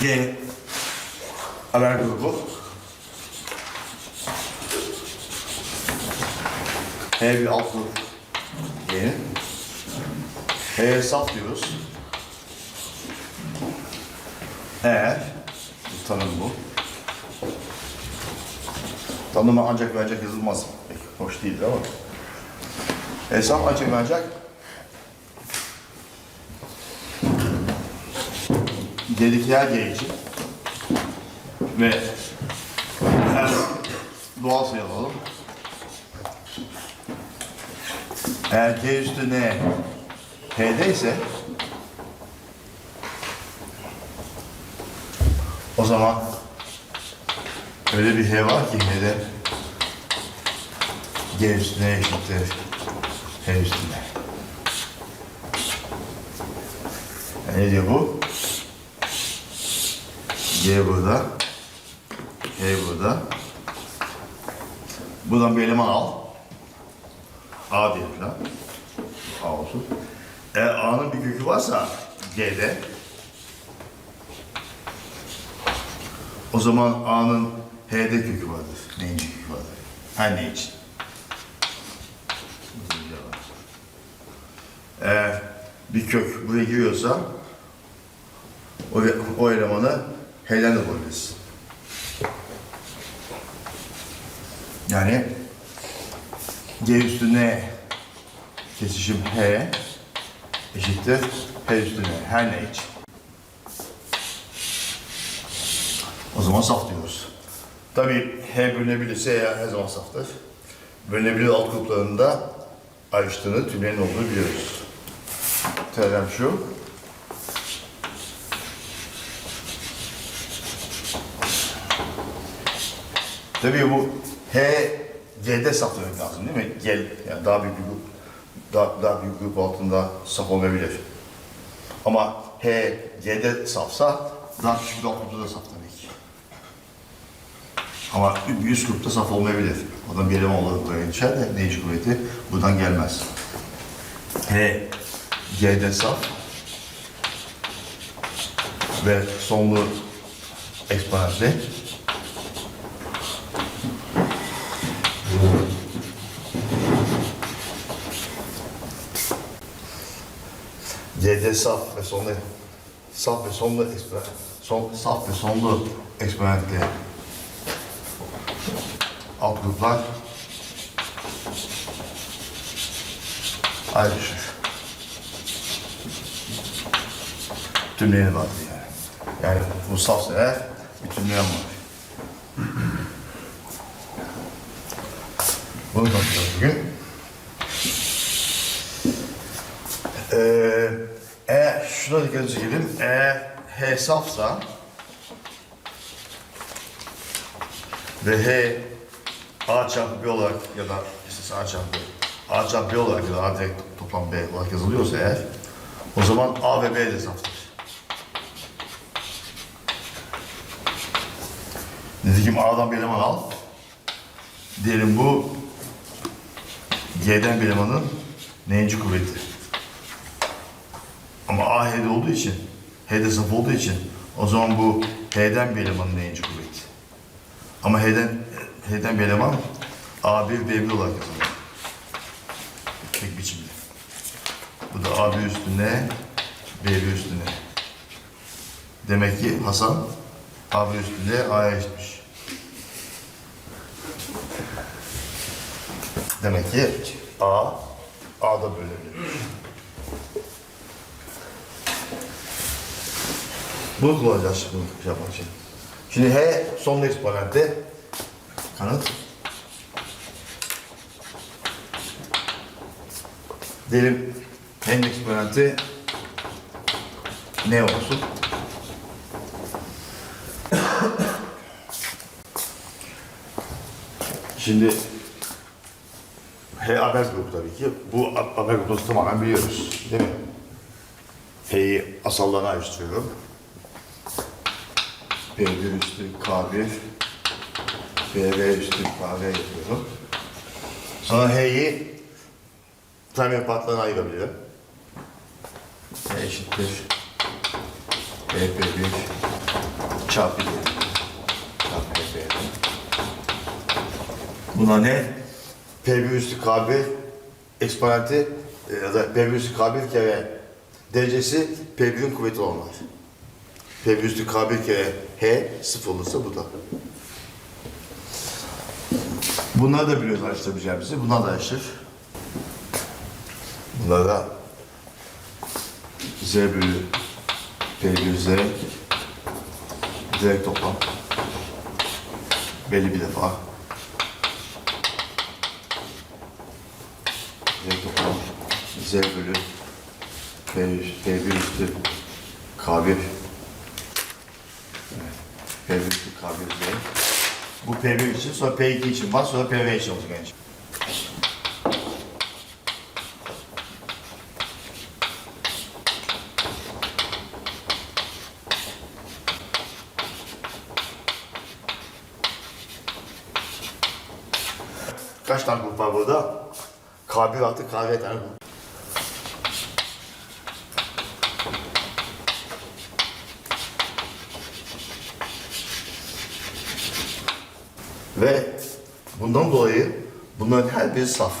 G haber grubu. H bir alt grup. H'ye saf diyoruz. Eğer, bu tanım bu. Tanımı ancak ve ancak yazılmaz. Pek hoş değildir ama. Hesap ancak ve ancak G için ve her doğal sayı alalım. Eğer G üstü N P'de ise o zaman öyle bir H var ki H'de G üstü N eşittir H üstü N. Yani ne diyor bu? G burada. H burada. Buradan bir eleman al. A diye falan. A olsun. Eğer A'nın bir kökü varsa G'de o zaman A'nın H'de kökü vardır. Neyin kökü vardır? Her ne için. Eğer bir kök buraya giriyorsa o, o elemanı H'den de bulabiliriz. Yani G üstüne kesişim H eşittir H üstüne her ne için. O zaman saf diyoruz. Tabii H bölünebilirse ya her zaman saftır. Bölünebilir alt gruplarında ayrıştığını, tümlerin olduğunu biliyoruz. Teorem şu. Tabii bu H, G'de saf demek lazım değil mi? Gel, yani daha büyük bir grup, daha, daha büyük grup altında saf olmayabilir. Ama H, G'de safsa daha küçük bir alt da saf tabii ki. Ama üst grupta saf olmayabilir. Oradan bir eleman olarak buraya geçer de neyci kuvveti buradan gelmez. H, G'de saf ve sonlu eksponentli. C'de saf ve sonlu saf ve sonlu son, saf ve sonlu eksponentli alt gruplar ayrışır. Tümleyen vardır yani. Yani bu safsa eğer bir tümleyen var. Bunu konuşacağız bugün. Ee, eğer şuna dikkat çekelim. Eğer H safsa ve H A çarpı B olarak ya da işte A çarpı A çarpı B olarak ya da A direkt toplam B olarak yazılıyorsa eğer o zaman A ve B de saftır. Nitekim A'dan bir eleman al. Diyelim bu G'den bir elemanın neyinci kuvveti. A H'de olduğu için, H'de saf olduğu için o zaman bu H'den bir elemanın neyinci kuvveti. Ama H'den, H'den bir eleman A1, B1 olarak yazılır. Tek biçimde. Bu da A1 üstüne, B1 üstüne. Demek ki Hasan A1 üstünde A'ya eşitmiş. Demek ki A, A'da bölünebilir. Bunu kullanacağız bunu şey yapmak için. Şimdi H son eksponente kanıt. Diyelim H'nin eksponenti ne olsun? Şimdi H haber grubu tabii ki. Bu haber grubunu tamamen biliyoruz. Değil mi? H'yi asallığına ayrıştırıyorum. B1 üstü K1 BV üstü KV yapıyorum. Sonra H'yi time patlarına ayırabilirim. H eşittir BP1 çarpı D. Çarpı B'de. Buna ne? P1 üstü K1 eksponenti e, ya da P1 üstü K1 kere derecesi P1'in kuvveti olmaz. P1 üstü K1 kere H sıfır bu da. Bunları da biliyoruz araştırabileceğimizi. Bunlar da araştır. Bunlar da Z bölü P1 Z direkt toplam belli bir defa direkt toplam Z bölü P, P1 üstü K1 Evet. P1 üstü K1 Z bu P1 için sonra P2 için var sonra PV için olacak yani. Kaç tane grup var burada? K1 artı KV tane grup. Ve bundan dolayı bunların her biri saf.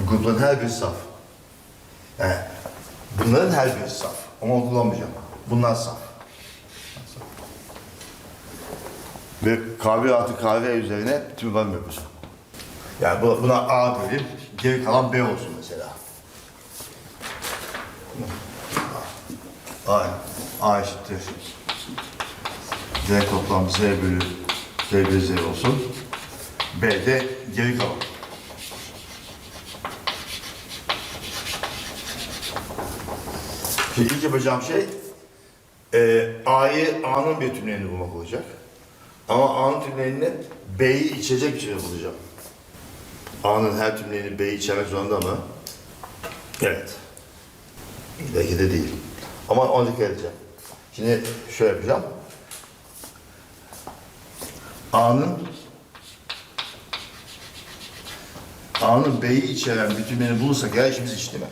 Bu grupların her biri saf. Yani bunların her biri saf. Ama kullanmayacağım. Bunlar saf. Ve kahve artı kahve üzerine tüm ben yapacağım. Yani buna, A diyelim, geri kalan B olsun mesela. A, A eşittir. Z toplam Z bölü Z olsun. B de geri kalan. Şimdi ilk yapacağım şey e, A'yı A'nın bir tümlerini bulmak olacak. Ama A'nın tümlerini B'yi içecek biçimde bulacağım. A'nın her tümlerini B'yi içermek zorunda mı? Evet. Belki de değil. Ama ona dikkat edeceğim. Şimdi şöyle yapacağım. A'nın A'nın B'yi içeren bütünlerini bulursak ya işimiz iş değil mi?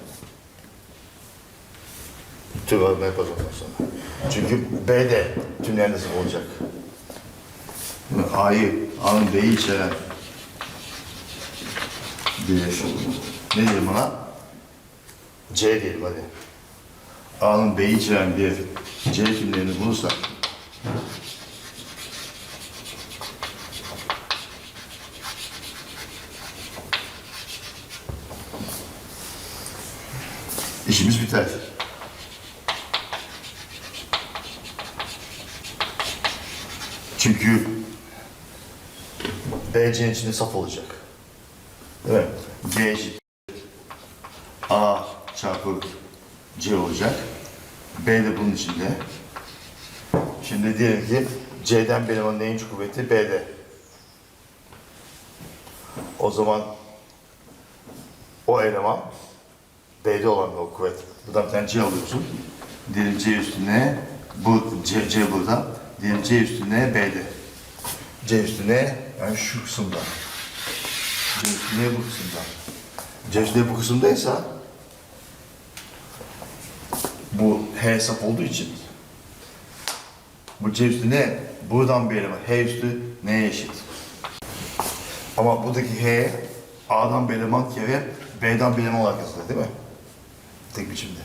Tüm arama yapacağız ondan sonra. Çünkü B de nasıl olacak? A'yı, A'nın B'yi içeren bir ne diyelim ona? C diyelim hadi. A'nın B'yi içeren bir C tümlerini bulursak işimiz biter. Çünkü BC'nin içinde saf olacak. Değil mi? Eşit A çarpı C olacak. B de bunun içinde. Şimdi diyelim ki C'den benim onun neyin kuvveti B'de. O zaman o eleman B'de olan o kuvvet. Buradan tane C alıyorsun. Diyelim C üstüne bu C, C burada. Diyelim C üstüne B'de. C üstüne yani şu kısımda. C üstüne bu kısımda. C üstüne bu kısımdaysa bu H hesap olduğu için bu C üstü ne? Buradan bir eleman. H üstü neye eşit? Ama buradaki H A'dan bir eleman kere B'den bir eleman olarak yazılır değil mi? Tek biçimde.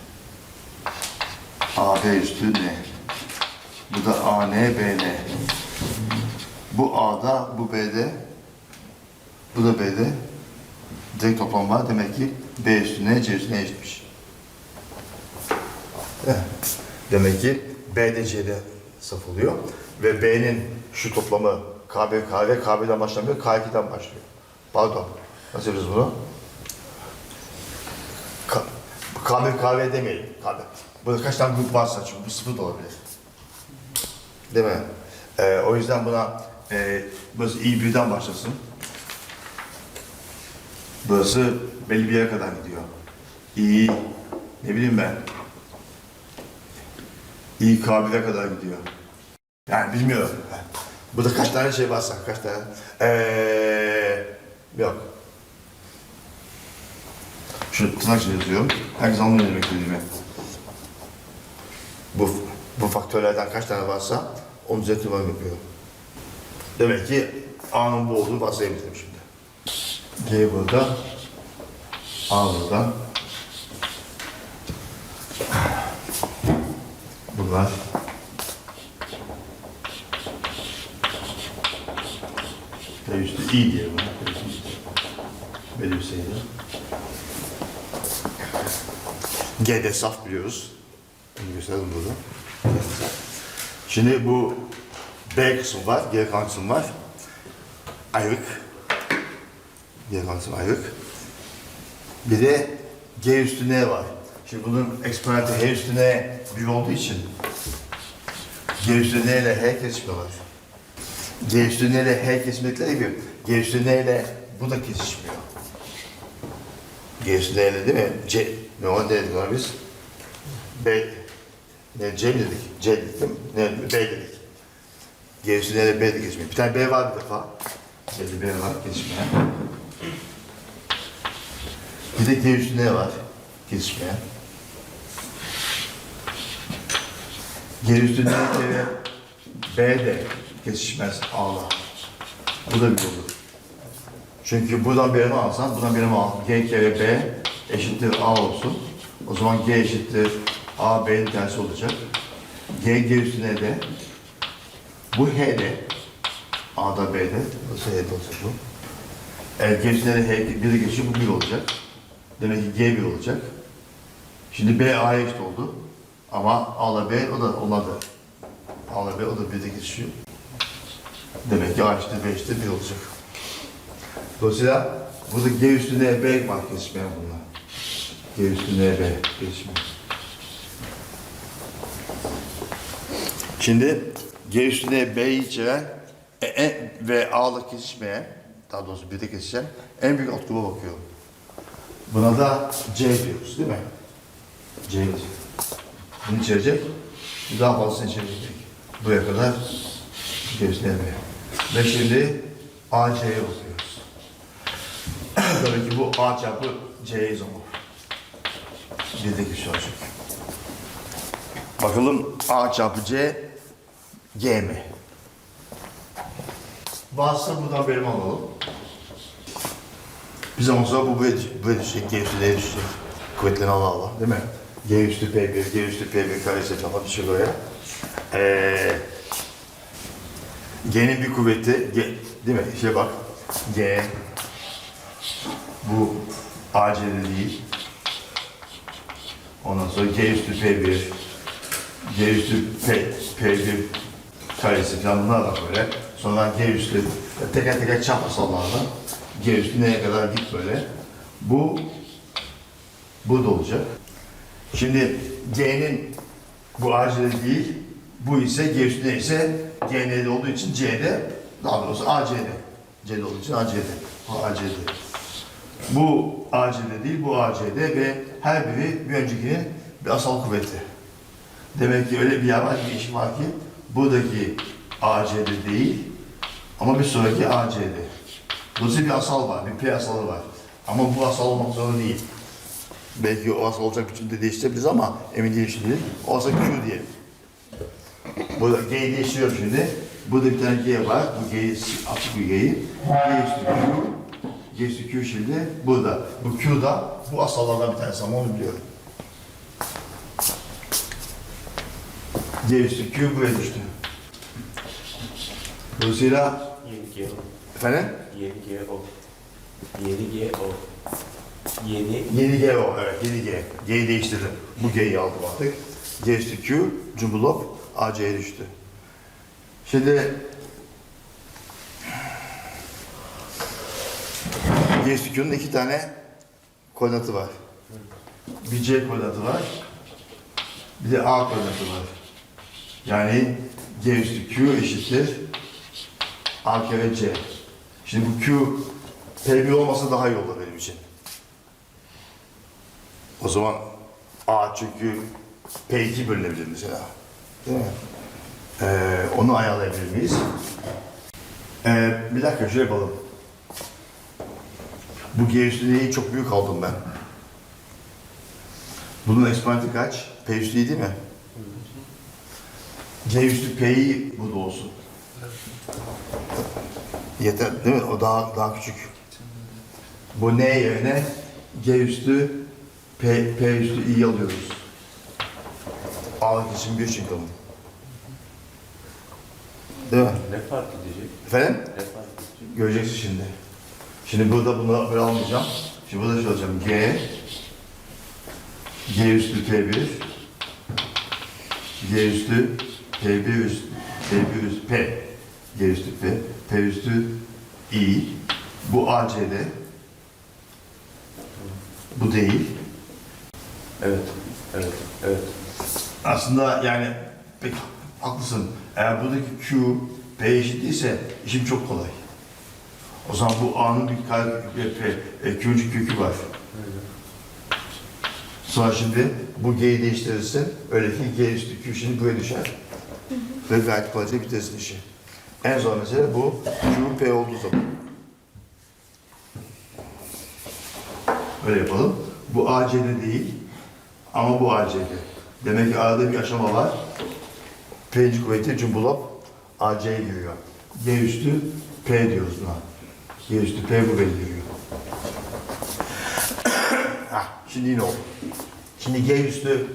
A, B üstü ne? Bu da A, N, B, N. Bu A'da, bu B'de, bu da B'de. Direkt toplam var. Demek ki B üstüne, C üstüne eşitmiş. Eh, Demek ki B de C'de saf oluyor. Ve B'nin şu toplamı KB, KB, KB'den başlamıyor, K2'den başlıyor. Pardon. Nasıl yapacağız bunu? K, KB, KB demeyelim. KB. Burada kaç tane grup varsa çünkü bu sıfır da olabilir. Değil mi? Ee, o yüzden buna e, burası i1'den başlasın. Burası belli bir yere kadar gidiyor. i, ne bileyim ben, i kabile kadar gidiyor. Yani bilmiyorum. Burada kaç tane şey varsa, kaç tane. Ee, yok. Tırnak içinde yazıyorum. Herkes anlıyor demek istediğimi. Bu, bu faktörlerden kaç tane varsa Onun düzeltmem yapıyor. Demek ki A'nın bu olduğunu varsayabilirim şimdi. G burada. A burada. Bunlar. Ve üstü iyi diyelim. buna. G'de saf biliyoruz. Bunu gösterdim burada. Şimdi bu B kısmı var, G kalan kısmı var. Ayrık. G kalan kısmı ayrık. Bir de G üstü N var. Şimdi bunun eksponenti H üstü N bir olduğu için G üstü N ile H kesişmiyorlar. G üstü N ile H kesmedikleri gibi G üstü N ile bu da kesişmiyor. G ile değil mi? C, ne o ne dedik ona biz? B, ne C dedik? C dedik değil mi? Ne, B dedik. G ile B de kesmiyor. Bir tane B var bir defa. Belli B var kesişmeyen. Bir de G üstü N var kesişmeyen. G üstü N kere B de kesişmez Allah. Bu da bir olur. Çünkü buradan birimi alsan, buradan birimi al. G kere B eşittir A olsun. O zaman G eşittir A, B'nin tersi olacak. G, G üstüne de. Bu H de. A'da B'de. Burası H'de olacak bu. Eğer G üstüne de H biri geçiyor, bu bir olacak. Demek ki G bir olacak. Şimdi B A'ya eşit oldu. Ama A'la B o da onlar da. A'la B o da birde geçiyor. Demek ki A eşittir B eşittir bir olacak. Dolayısıyla burada G üstüne B var kesişmeyen bunlar. G üstüne B kesişmeyen. Şimdi G üstüne B'yi içeren e, e, ve A'la kesişmeyen, daha doğrusu birde kesişen en büyük alt gruba bakıyorum. Buna da C diyoruz değil mi? C. Bunu içerecek, daha fazlasını içerecek. Buraya kadar G üstüne B. Ve şimdi AC'ye bakıyoruz. Tabii ki bu A çarpı C izomorf. Birdeki şu olacak. Bakalım A çarpı C G mi? Varsa buradan benim alalım. Bir zaman sonra bu böyle, böyle düşecek, G üstü D'ye düşecek. Kuvvetlerini ala ala, değil mi? G üstü P1, G üstü P1 karesi falan düşecek oraya. Ee, G'nin bir kuvveti, G, değil mi? İşte bak, G, bu AC'de değil. Ondan sonra G üstü P1, G üstü P, P1 karesi falan bunlar var böyle. Sonra G üstü teker teker asallarla G üstü neye kadar git böyle. Bu bu da olacak. Şimdi G'nin bu AC'de değil, bu ise G üstü ne ise GN'de olduğu için C'de, daha doğrusu AC'de. C'de olduğu için AC'de. AC'de. Bu AC'de değil, bu AC'de ve her biri bir öncekinin bir asal kuvveti. Demek ki öyle bir yer var, bir iş var ki buradaki AC'de değil ama bir sonraki AC'de. Dolayısıyla bir asal var, bir P asalı var. Ama bu asal olmak zorunda değil. Belki o asal olacak biçimde de değiştirebiliriz ama emin değilim şimdi. O Q diyelim. Burada G'yi değiştiriyorum şimdi. Burada bir tane G var. Bu G'yi açık bir G'yi. G üstü. G üstü Q şimdi burada. Bu Q da bu asallardan bir tanesi ama onu biliyorum. G üstü Q buraya düştü. Dolayısıyla Yeni G O. efendim Yeni G O. Yeni G O. Yeni yeni G o. Evet yeni G. G'yi değiştirdim. Bu G'yi aldım artık. G üstü Q, cumbulop AC'ye düştü. Şimdi G üstü Q'nun iki tane koordinatı var. Bir C koordinatı var. Bir de A koordinatı var. Yani G üstü Q eşittir A kere C. Şimdi bu Q P1 olmasa daha iyi olur benim için. O zaman A çünkü P2 bölünebilir mesela. Değil mi? Ee, onu ayarlayabilir miyiz? Ee, bir dakika şöyle yapalım. Bu G üstü çok büyük aldım ben. Bunun eksponenti kaç? P üstü değil mi? C üstü P'yi bu da olsun. Yeter değil mi? O daha daha küçük. Bu ne yerine G üstü P, P üstü i alıyoruz. A için bir onun. Değil mi? Ne fark edecek? Efendim? Ne fark edecek? Göreceksin şimdi. Şimdi burada bunu böyle almayacağım. Şimdi burada şey alacağım. G G üstü P1 G üstü P1 üstü P1 üstü P G üstü P P üstü I Bu ACD Bu değil. Evet, evet, evet. Aslında yani pek haklısın. Eğer buradaki Q P eşit değilse işim çok kolay. O zaman bu A'nın bir Q'cuk kökü var. Sonra şimdi bu G'yi değiştirirsin. Öyle ki G üstü Q şimdi buraya düşer. Ve gayet kolayca bitirsin işi. En zor mesele bu Q P olduğu zaman. Öyle yapalım. Bu ACD değil ama bu ACD. Demek ki arada bir aşama var. P'inci kuvveti cumbulop AC'ye giriyor. G üstü P diyoruz buna. Üstü P bu belirliyor. Hah, şimdi yine oldu. Şimdi G üstü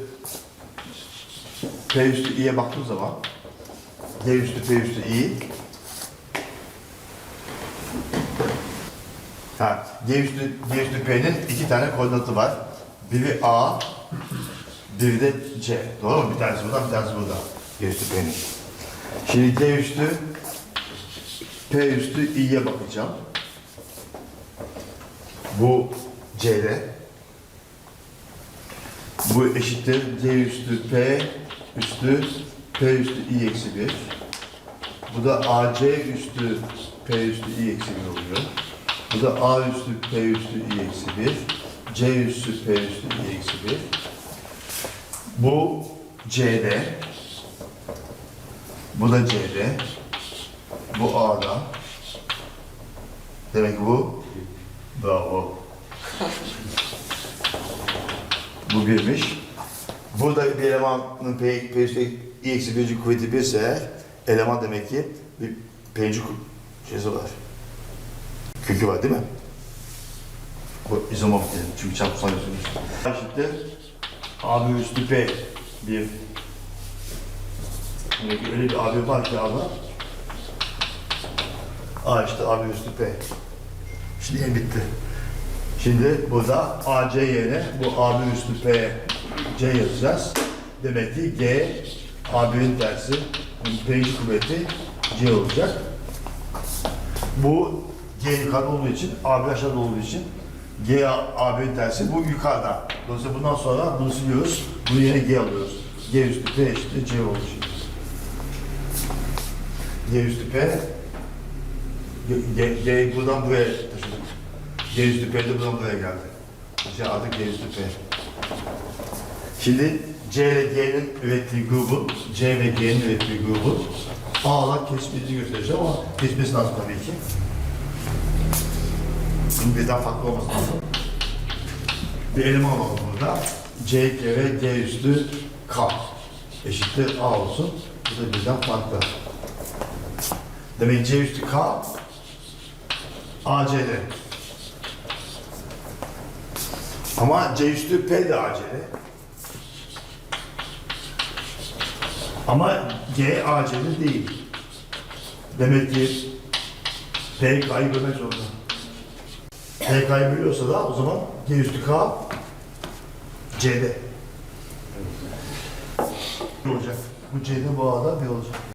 P üstü i'ye baktığım zaman G üstü P üstü i Ha, G üstü, G üstü P'nin iki tane koordinatı var. Biri A, biri de C. Doğru mu? Bir tanesi burada, bir tanesi burada. G üstü P'nin. Şimdi G üstü P üstü i'ye bakacağım. Bu C'de. Bu eşittir G üstü P üstü P üstü i eksi 1. Bu da AC üstü P üstü i eksi 1 oluyor. Bu da A üstü P üstü i eksi 1. C üstü P üstü i eksi 1. Bu C'de. Bu da C'de. Bu A'da. Demek ki bu bravo. Bu birmiş. Burada bir elemanın P, P üstü i eksi birci kuvveti birse eleman demek ki bir ku- şeysi var. Kökü var değil mi? Bu izomorf diyelim çünkü çarpısal yazıyoruz. Eşittir AB üstü P bir. Ki öyle bir AB var ki A'da. A işte AB üstü P. Şimdi en bitti. Şimdi burada AC yerine bu AB üstü P C yazacağız. Demek ki G AB'nin tersi P'ci kuvveti C olacak. Bu G yukarıda olduğu için, AB aşağıda olduğu için G AB'nin tersi bu yukarıda. Dolayısıyla bundan sonra bunu siliyoruz. Bunu yerine G alıyoruz. G üstü P eşittir C şimdi. G üstü P G, G buradan buraya taşıdık. G üstü P de buradan buraya geldi. İşte artık G üstü P. Şimdi C ile G'nin ürettiği grubu, C ve G'nin ürettiği grubu A'la kesmediğini göstereceğim ama kesmesi lazım tabii ki. Bunun birden farklı olması lazım. Bir eleman alalım burada. C, ve G üstü K eşittir A olsun. Bu da birden farklı. Demek C üstü K AC'de. Ama C üstü P de AC'de. Ama G AC'de değil. Demek ki P K'yı bölmek zorunda. P K'yı bölüyorsa da o zaman G üstü K C'de. Ne olacak? Bu C'de bu A'da bir olacak.